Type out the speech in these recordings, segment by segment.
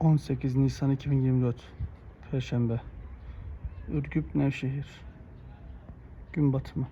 18 Nisan 2024 Perşembe. Ürgüp Nevşehir. Gün batımı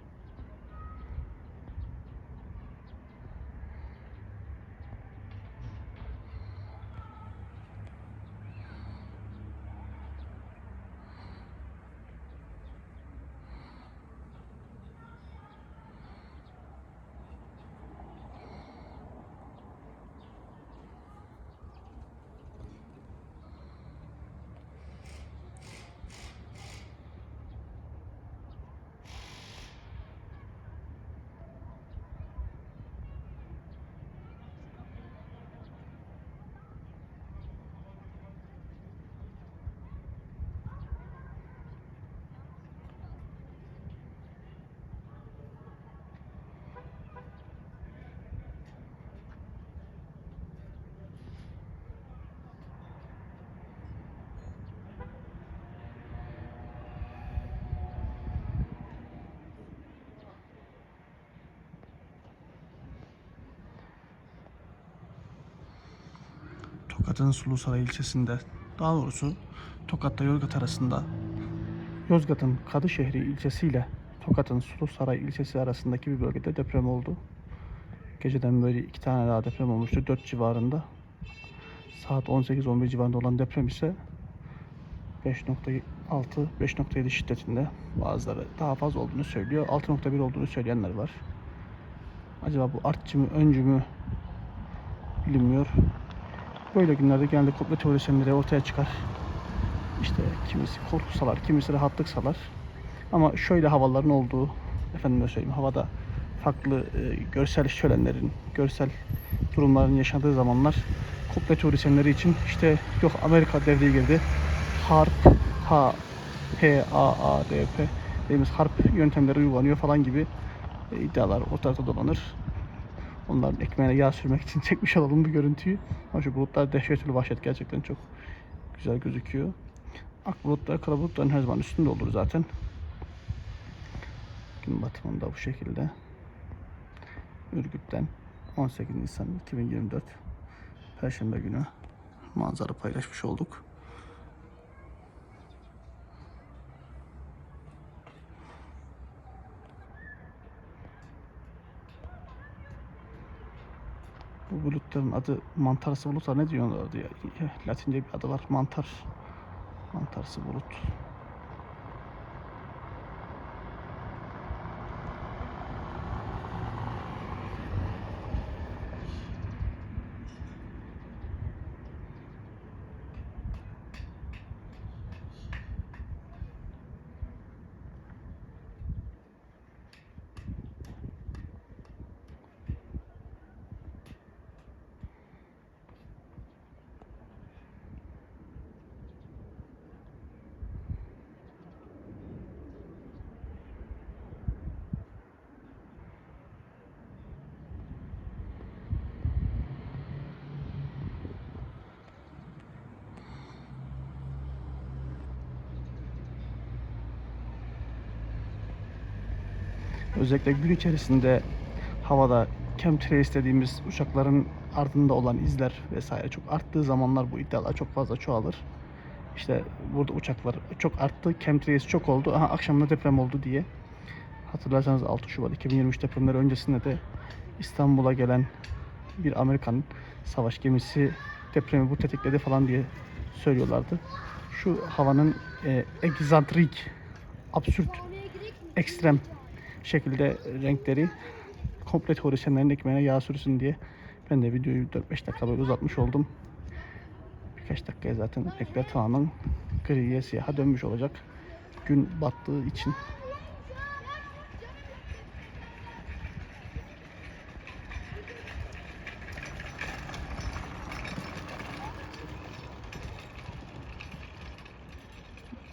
Tokat'ın Sulusaray ilçesinde daha doğrusu Tokat'ta Yozgat arasında Yozgat'ın Kadışehri ilçesiyle Tokat'ın Sulusaray ilçesi arasındaki bir bölgede deprem oldu. Geceden böyle iki tane daha deprem olmuştu. 4 civarında. Saat 18-11 civarında olan deprem ise 5.6, 5.7 şiddetinde. Bazıları daha fazla olduğunu söylüyor. 6.1 olduğunu söyleyenler var. Acaba bu artçı mı, öncü mü bilinmiyor. Böyle günlerde genelde komplo teorisyenleri ortaya çıkar. İşte kimisi korku salar, kimisi rahatlık salar. Ama şöyle havaların olduğu, efendime söyleyeyim havada farklı e, görsel şölenlerin, görsel durumların yaşandığı zamanlar komplo teorisyenleri için işte yok Amerika devreye girdi. Harp, H, P, A, A, R, P dediğimiz harp yöntemleri uygulanıyor falan gibi e, iddialar ortada dolanır. Onların ekmeğine yağ sürmek için çekmiş olalım bu görüntüyü. Ama şu bulutlar dehşetli vahşet gerçekten çok güzel gözüküyor. Ak bulutlar kara bulutların her zaman üstünde olur zaten. Gün batımında bu şekilde. Ürgüp'ten 18 Nisan 2024 Perşembe günü manzara paylaşmış olduk. Bu bulutların adı mantarsı bulutlar ne diyorlardı ya? Latince bir adı var. Mantar. Mantarsı bulut. Özellikle gün içerisinde havada chemtrails dediğimiz uçakların ardında olan izler vesaire çok arttığı zamanlar bu iddialar çok fazla çoğalır. İşte burada uçaklar çok arttı, chemtrails çok oldu, aha akşamında deprem oldu diye. Hatırlarsanız 6 Şubat 2023 depremleri öncesinde de İstanbul'a gelen bir Amerikan savaş gemisi depremi bu tetikledi falan diye söylüyorlardı. Şu havanın e, egzantrik, absürt, ekstrem şekilde renkleri komple teorisyenlerin ekmeğine yağ sürsün diye ben de videoyu 4-5 dakika böyle uzatmış oldum. Birkaç dakikaya zaten renkler tamamen griye siyaha dönmüş olacak. Gün battığı için.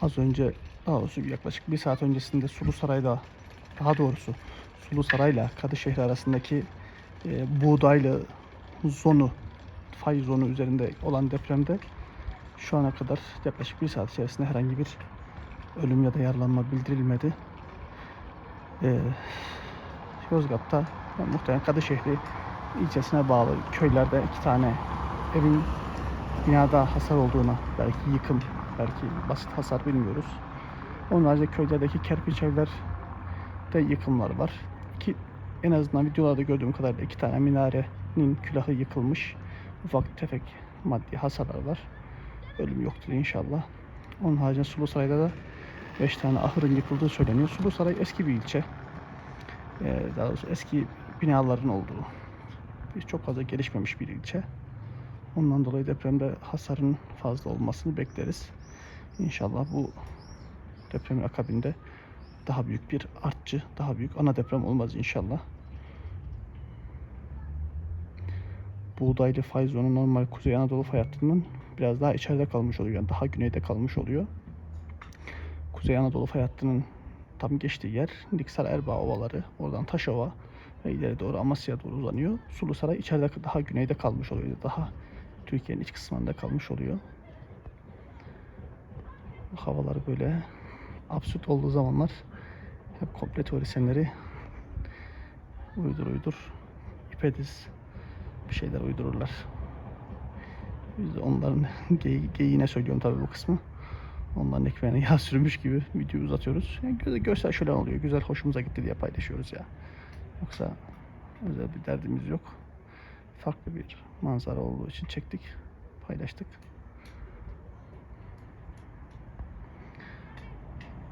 Az önce daha doğrusu yaklaşık bir saat öncesinde Sulu Saray'da daha doğrusu Sulu Saray'la Kadışehir arasındaki e, buğdaylı zonu fay zonu üzerinde olan depremde şu ana kadar yaklaşık bir saat içerisinde herhangi bir ölüm ya da yaralanma bildirilmedi. E, Yozgat'ta yani muhtemelen Kadışehri ilçesine bağlı köylerde iki tane evin binada hasar olduğuna, belki yıkım, belki basit hasar bilmiyoruz. Onun haricinde köylerdeki kerpiç evlerde yıkımlar var. Ki en azından videolarda gördüğüm kadarıyla iki tane minarenin külahı yıkılmış. Ufak tefek maddi hasarlar var. Ölüm yoktur inşallah. Onun haricinde Sulu Saray'da da 5 tane ahırın yıkıldığı söyleniyor. Sulu Saray eski bir ilçe. Ee, daha doğrusu eski binaların olduğu, çok fazla gelişmemiş bir ilçe. Ondan dolayı depremde hasarın fazla olmasını bekleriz. İnşallah bu depremin akabinde daha büyük bir artçı, daha büyük ana deprem olmaz inşallah. Buğdaylı fay zonu normal Kuzey Anadolu fay hattının biraz daha içeride kalmış oluyor. Yani daha güneyde kalmış oluyor. Kuzey Anadolu fay hattının tam geçtiği yer Niksar Erbaa ovaları. Oradan Taşova ve ileri doğru Amasya'ya doğru uzanıyor. Sulu Saray içeride daha güneyde kalmış oluyor. Daha Türkiye'nin iç kısmında kalmış oluyor. Havalar böyle absürt olduğu zamanlar hep komple teorisyenleri uydur uydur ipediz bir şeyler uydururlar. Biz de onların geyi, geyiğine söylüyorum tabii bu kısmı. Onların ekmeğine yağ sürmüş gibi videoyu uzatıyoruz. Yani gö- görsel şöyle oluyor. Güzel hoşumuza gitti diye paylaşıyoruz ya. Yoksa özel bir derdimiz yok. Farklı bir manzara olduğu için çektik, paylaştık.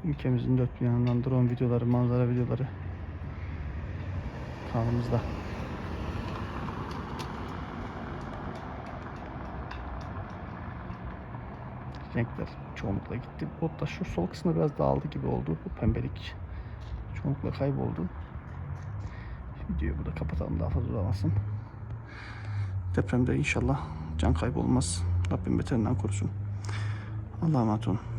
Ülkemizin dört bir yanından drone videoları, manzara videoları kanalımızda. Renkler çoğunlukla gitti. Hatta şu sol kısmında biraz dağıldı gibi oldu. Bu pembelik çoğunlukla kayboldu. Videoyu burada kapatalım daha fazla uzamasın. Depremde inşallah can kaybı olmaz. Rabbim beterinden korusun. Allah'a emanet olun.